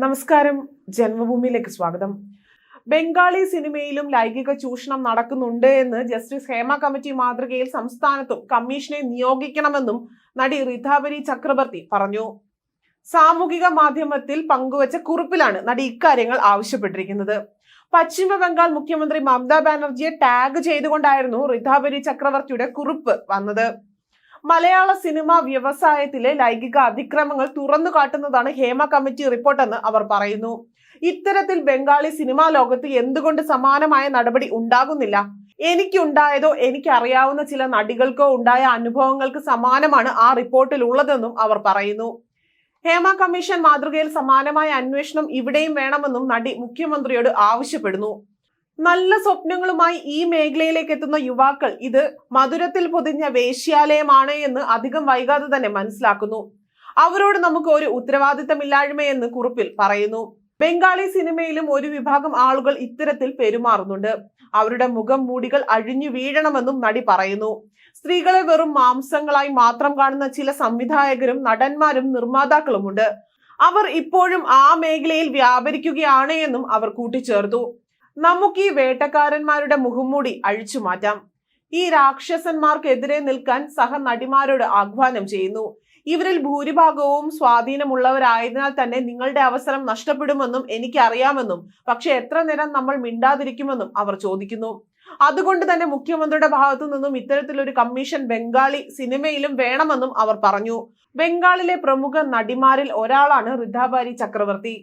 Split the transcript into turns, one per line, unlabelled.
നമസ്കാരം. ജന്മഭൂമിയിലേക്ക് സ്വാഗതം. ബംഗാളി സിനിമയിലും ലൈംഗിക ചൂഷണം നടക്കുന്നുണ്ട് എന്ന് ജസ്റ്റിസ് ഹേമ കമ്മിറ്റി മാതൃകയിൽ സംസ്ഥാനത്തും കമ്മീഷനെ നിയോഗിക്കണമെന്നും നടി റിതാബരി ചക്രവർത്തി പറഞ്ഞു. സാമൂഹിക മാധ്യമത്തിൽ പങ്കുവച്ച കുറിപ്പിലാണ് നടി ഇക്കാര്യങ്ങൾ ആവശ്യപ്പെട്ടിരിക്കുന്നത്. പശ്ചിമ ബംഗാൾ മുഖ്യമന്ത്രി മമതാ ബാനർജിയെ ടാഗ് ചെയ്തുകൊണ്ടായിരുന്നു റിതാബരി ചക്രവർത്തിയുടെ കുറിപ്പ് വന്നത്. മലയാള സിനിമാ വ്യവസായത്തിലെ ലൈംഗിക അതിക്രമങ്ങൾ തുറന്നു കാട്ടുന്നതാണ് ഹേമ കമ്മിറ്റി റിപ്പോർട്ടെന്ന് അവർ പറയുന്നു. ഇത്തരത്തിൽ ബംഗാളി സിനിമാ ലോകത്ത് എന്തുകൊണ്ട് സമാനമായ നടപടി ഉണ്ടാകുന്നില്ല? എനിക്കുണ്ടായതോ എനിക്കറിയാവുന്ന ചില നടികൾക്കോ ഉണ്ടായ അനുഭവങ്ങൾക്ക് സമാനമാണ് ആ റിപ്പോർട്ടിൽ ഉള്ളതെന്നും അവർ പറയുന്നു. ഹേമ കമ്മീഷൻ മാതൃകയിൽ സമാനമായ അന്വേഷണം ഇവിടെയും വേണമെന്നും നടി മുഖ്യമന്ത്രിയോട് ആവശ്യപ്പെടുന്നു. നല്ല സ്വപ്നങ്ങളുമായി ഈ മേഖലയിലേക്ക് എത്തുന്ന യുവാക്കൾ ഇത് മധുരത്തിൽ പൊതിഞ്ഞ വേശ്യാലയമാണ് എന്ന് അധികം വൈകാതെ തന്നെ മനസ്സിലാക്കുന്നു. അവരോട് നമുക്ക് ഒരു ഉത്തരവാദിത്തമില്ലായ്മയെന്ന് കുറിപ്പിൽ പറയുന്നു. ബംഗാളി സിനിമയിലും ഒരു വിഭാഗം ആളുകൾ ഇത്തരത്തിൽ പെരുമാറുന്നുണ്ട്. അവരുടെ മുഖം മൂടികൾ അഴിഞ്ഞു വീഴണമെന്നും നടി പറയുന്നു. സ്ത്രീകളെ വെറും മാംസങ്ങളായി മാത്രം കാണുന്ന ചില സംവിധായകരും നടന്മാരും നിർമ്മാതാക്കളുമുണ്ട്. അവർ ഇപ്പോഴും ആ മേഖലയിൽ വ്യാപരിക്കുകയാണ് എന്നും അവർ കൂട്ടിച്ചേർത്തു. നമുക്ക് ഈ വേട്ടക്കാരന്മാരുടെ മുഖംമൂടി അഴിച്ചു മാറ്റാം. ഈ രാക്ഷസന്മാർക്കെതിരെ നിൽക്കാൻ സഹ നടിമാരോട് ആഹ്വാനം ചെയ്യുന്നു. ഇവരിൽ ഭൂരിഭാഗവും സ്വാധീനമുള്ളവരായതിനാൽ തന്നെ നിങ്ങളുടെ അവസരം നഷ്ടപ്പെടുമെന്നും എനിക്കറിയാമെന്നും പക്ഷെ എത്ര നേരം നമ്മൾ മിണ്ടാതിരിക്കുമെന്നും അവർ ചോദിക്കുന്നു. അതുകൊണ്ട് തന്നെ മുഖ്യമന്ത്രിയുടെ ഭാഗത്തു നിന്നും ഇത്തരത്തിലൊരു കമ്മീഷൻ ബംഗാളി സിനിമയിലും വേണമെന്നും അവർ പറഞ്ഞു. ബംഗാളിലെ പ്രമുഖ നടിമാരിൽ ഒരാളാണ് റിദ്ധാബാരി ചക്രവർത്തി.